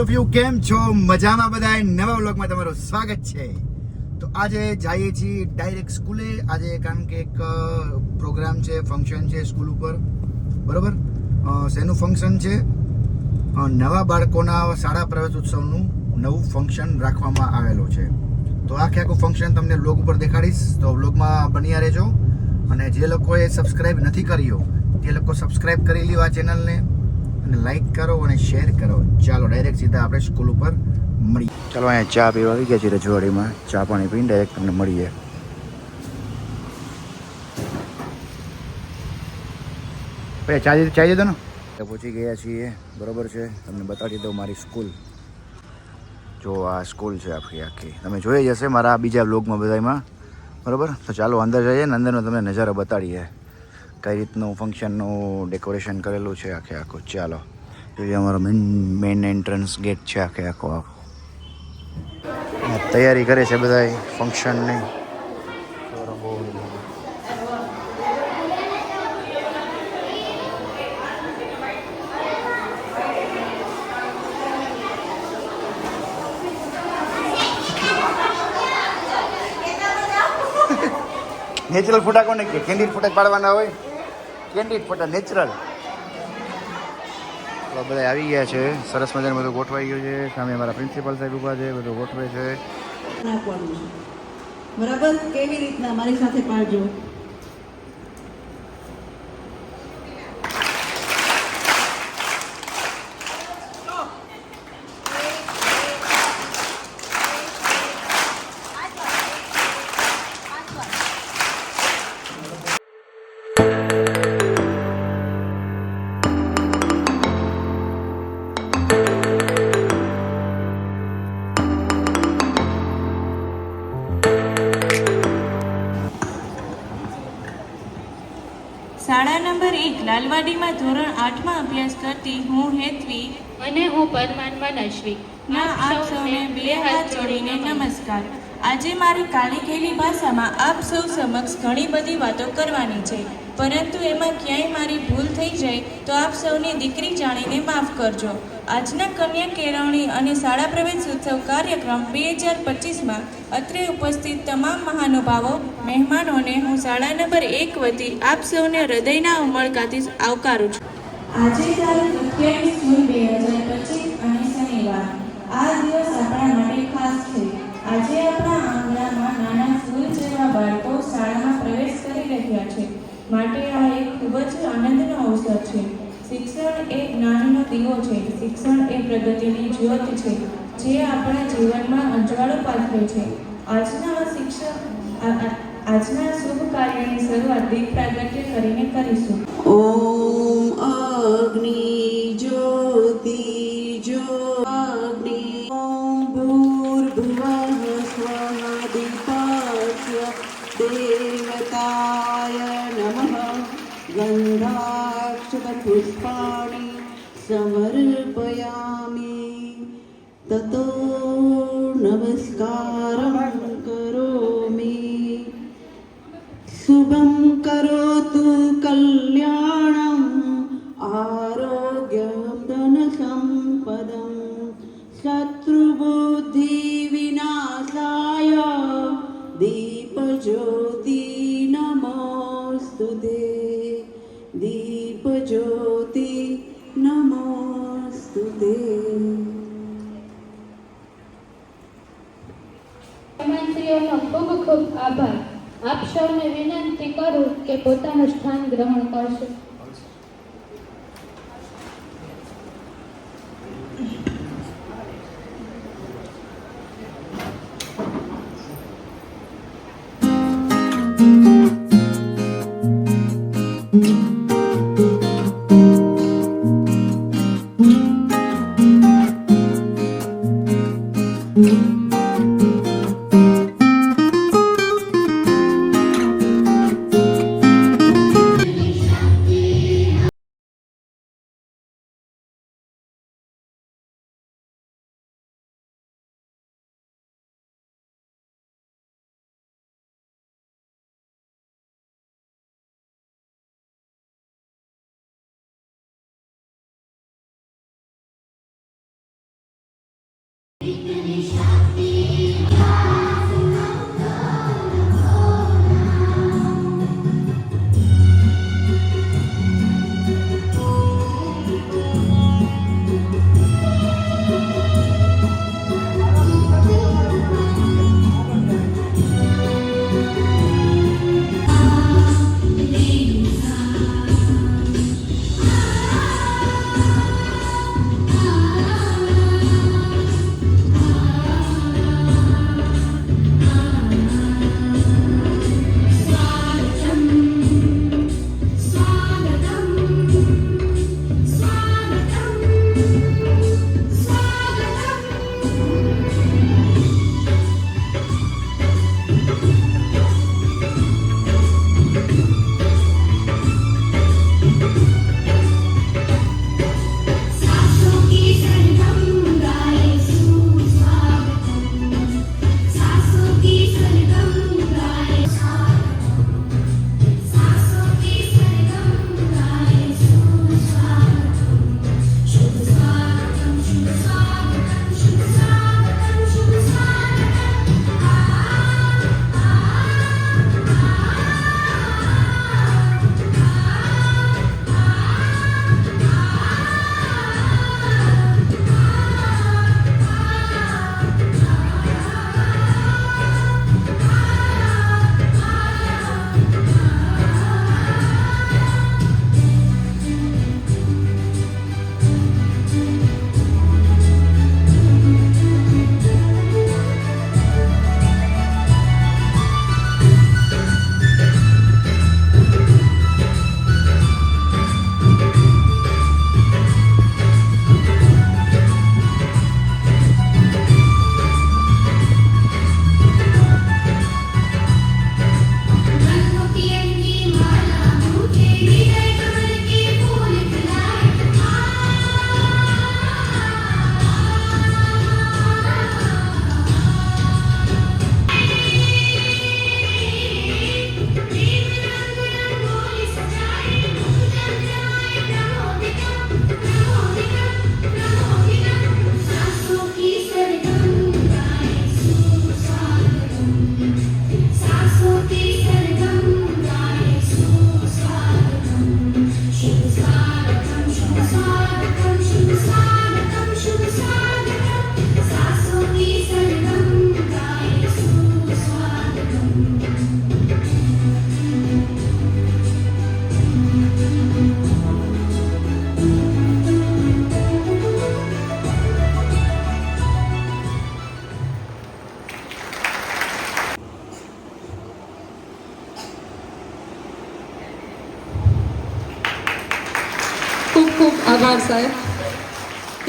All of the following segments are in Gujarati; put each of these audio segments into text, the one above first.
ઓલ ઓફ યુ કેમ છો? મજામાં બધા નવા વ્લોગમાં તમારું સ્વાગત છે. તો આજે જઈએ છીએ ડાયરેક્ટ સ્કૂલે. આજે કારણ કે એક પ્રોગ્રામ છે ફંક્શન છે સ્કૂલ ઉપર. બરોબર? શેનું ફંક્શન છે? નવા બાળકોના શાળા પ્રવેશ ઉત્સવનું નવું ફંક્શન રાખવામાં આવેલું છે. તો આખે આખું ફંક્શન તમને બ્લોગ ઉપર દેખાડીશ. તો બ્લોગમાં બન્યા રહેજો. અને જે લોકોએ સબસ્ક્રાઈબ નથી કર્યો, તે લોકો સબસ્ક્રાઈબ કરી લ્યો આ ચેનલને અને લાઈક કરો અને શેર કરો. ચાલો ડાયરેક્ટ સીધા આપણે સ્કૂલ ઉપર મળીએ. ચાલો અહીંયા ચા પીવા આવી ગયા છીએ રજવાડીમાં. ચા પાણી પીને ડાયરેક્ટ તમને મળીએ. પછી ચાલી ચાલી દીધો ને. પહોંચી ગયા છીએ. બરોબર છે. તમને બતાડી દઉં મારી સ્કૂલ જો આ સ્કૂલ છે આખી આખી. તમે જોઈ જ હશે મારા બીજા બ્લોગમાં બધામાં બરાબર? તો ચાલો અંદર જઈએ ને અંદરનો તમને નજારો બતાડીએ. કઈ રીતનું ફંક્શનનું ડેકોરેશન કરેલું છે આખે આખું? ચાલો. જોઈએ અમારો મેન મેઇન એન્ટ્રન્સ ગેટ છે આખે આખો આખો. તૈયારી કરે છે બધા ફંક્શનની નેચરલ ફોટા કોને કે? કેન્ડિડ ફોટા પાડવાના હોય? કેન્ડિડ ફોટા નેચરલ. બધા આવી ગયા છે. સરસ મજાનું બધું ગોઠવાઈ ગયું છે. સામે અમારા પ્રિન્સિપલ સાહેબ ઊભા છે બધું ગોઠવે છે. છે. બરાબર? કેવી રીતના? મારી સાથે પાડજો. લાલવાડીમાં ધોરણ આઠમાં અભ્યાસ કરતી હું હેતવી. અને હું પરમાનમાં નશ્વી ના આપ સૌને બે હાથ જોડીને નમસ્કાર. આજે મારી કાલી ભાષામાં આપ સૌ સમક્ષ ઘણી બધી વાતો કરવાની છે. પરંતુ એમાં ક્યાંય મારી ભૂલ થઈ જાય તો આપ સૌની દીકરી જાણીને માફ કરજો. આજના કન્યા કેળવણી અને શાળા પ્રવેશ ઉત્સવ કાર્યક્રમ બે હજાર પચીસમાં અત્રે ઉપસ્થિત તમામ મહાનુભાવો, મહેમાનોને હું શાળા નંબર એક વતી આપ સૌને હૃદયના ઉમળકાથી આવકારું છું. આજે તારીખ બે હજાર પચીસ શિક્ષણ એ પ્રગતિની જ્યોત છે, જે આપણા જીવનમાં અંજવાળો પાથરે છે. આજના શિક્ષણ આજના શુભ કાર્યની શરૂઆત દીપ પ્રાગટ્ય કરીને કરીશું. ઓમ અગ્નિ જ્યોતિ જો અગ્નિ ઓમ ભૂર્ભુવઃ સ્વઃ દીપસ્ય દેવતાય નમઃ. ગંધાક્ષત પુષ્પાણિ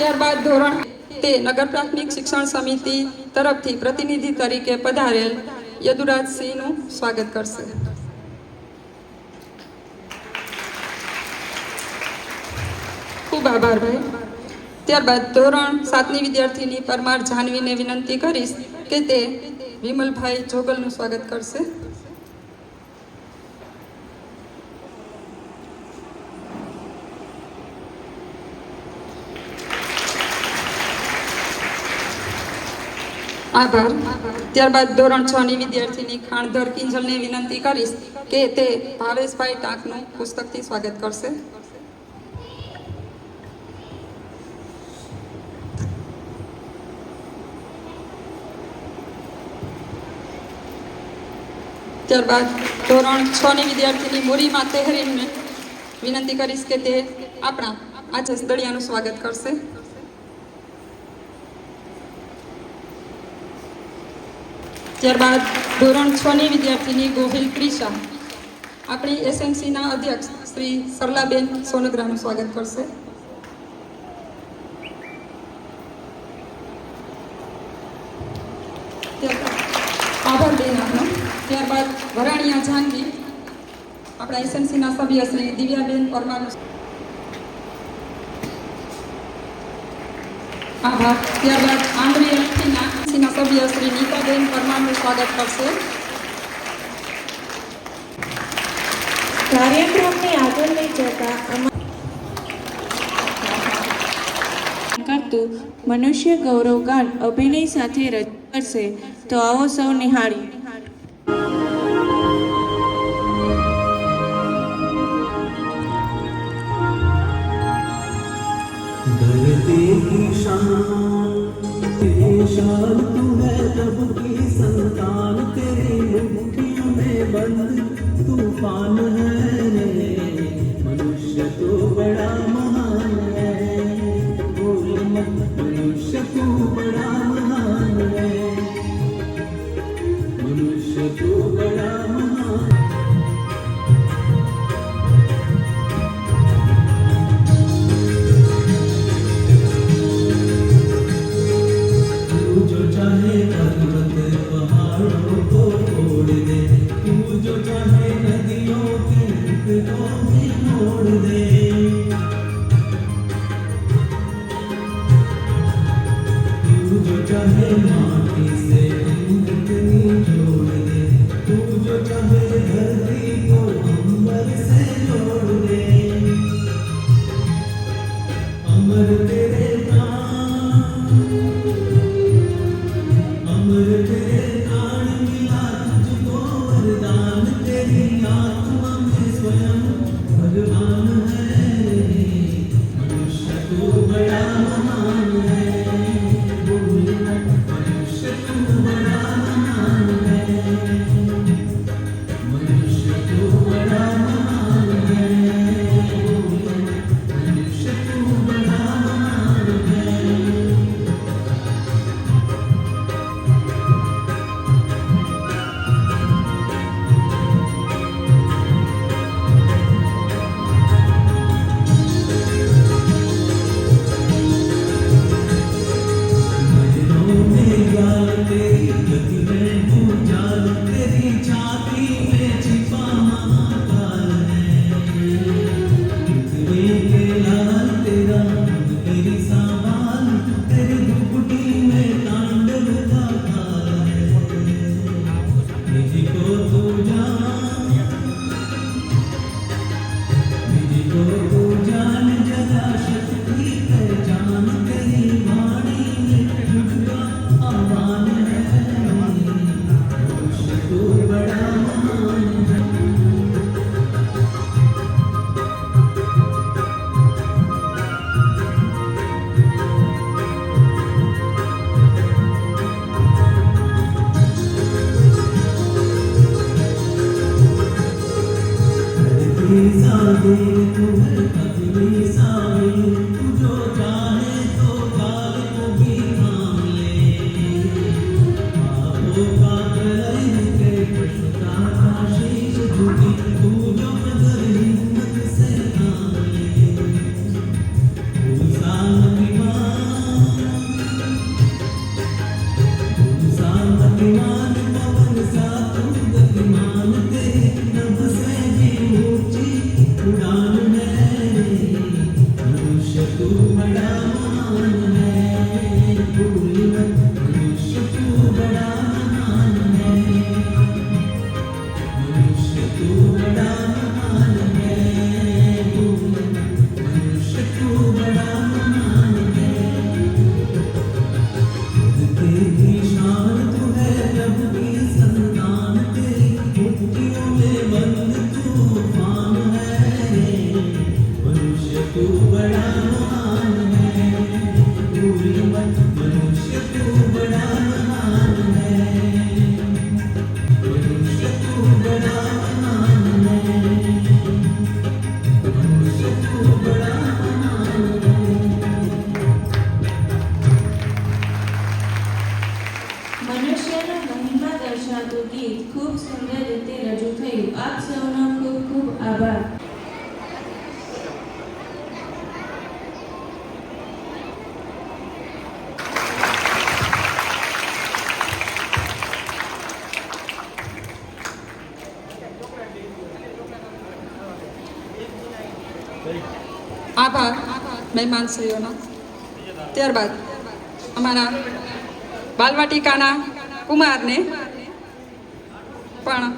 ત્યારબાદ ધોરણ તે નગર પ્રાથમિક શિક્ષણ સમિતિ તરફથી પ્રતિનિધિ તરીકે પધારેલ યદુરાજસિંહનું સ્વાગત કરશે. ખૂબ આભાર ભાઈ. ત્યારબાદ ધોરણ સાતની વિદ્યાર્થીની પરમાર જાનવીને વિનંતી કરીશ કે તે વિમલભાઈ જોગલનું સ્વાગત કરશે. આભાર. ત્યારબાદ ધોરણ છ ની વિદ્યાર્થીની ખાણધર કિંજલને વિનંતી કરીશ કે તે ભાવેશભાઈ ટાંકનું પુસ્તકથી સ્વાગત કરશે. ત્યારબાદ ધોરણ છ ની વિદ્યાર્થીની મોરીમાં તેહરીનને વિનંતી કરીશ કે તે આપણા આજે દળિયાનું સ્વાગત કરશે. ત્યારબાદ ધોરણ છ ની વિદ્યાર્થીની ગોહિલ ક્રિશા. આપણી એસએમસીના અધ્યક્ષ શ્રી સરલાબેન સોનગ્રાનું સ્વાગત કરશે. આભાર બેન આપનો. ત્યારબાદ વરાણીયા જાનવી આપણા એસએમસીના સભ્ય શ્રી દિવ્યાબેન પરમારનું આભાર. ત્યારબાદ અર્થીના એસએમસીના સભ્ય શ્રી નીતાબેન પરમારનું સ્વાગત કરશે કાર્યક્રમને આગળ લઈ જતા અમા- કરતું મનુષ્ય ગૌરવ ગાન અભિનય સાથે રજૂ કરશે તો આવો સૌ નિહાળીએ धरती की शान तेरी शान तू है प्रभु की संतान तेरी मुट्ठियों में बंद तूफान है रे मनुष्य तो बड़ा महान है बोल मत मनुष्य तू बड़ा महान है मनुष्य तू बड़ा મહેમાનશ્રીઓનો ત્યારબાદ અમારા બાલવાટિકાના કુમારને પણ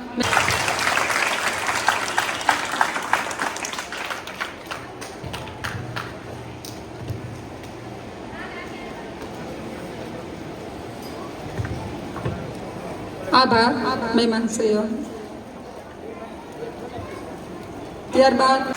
આભાર મહેમાનશ્રીઓ ત્યારબાદ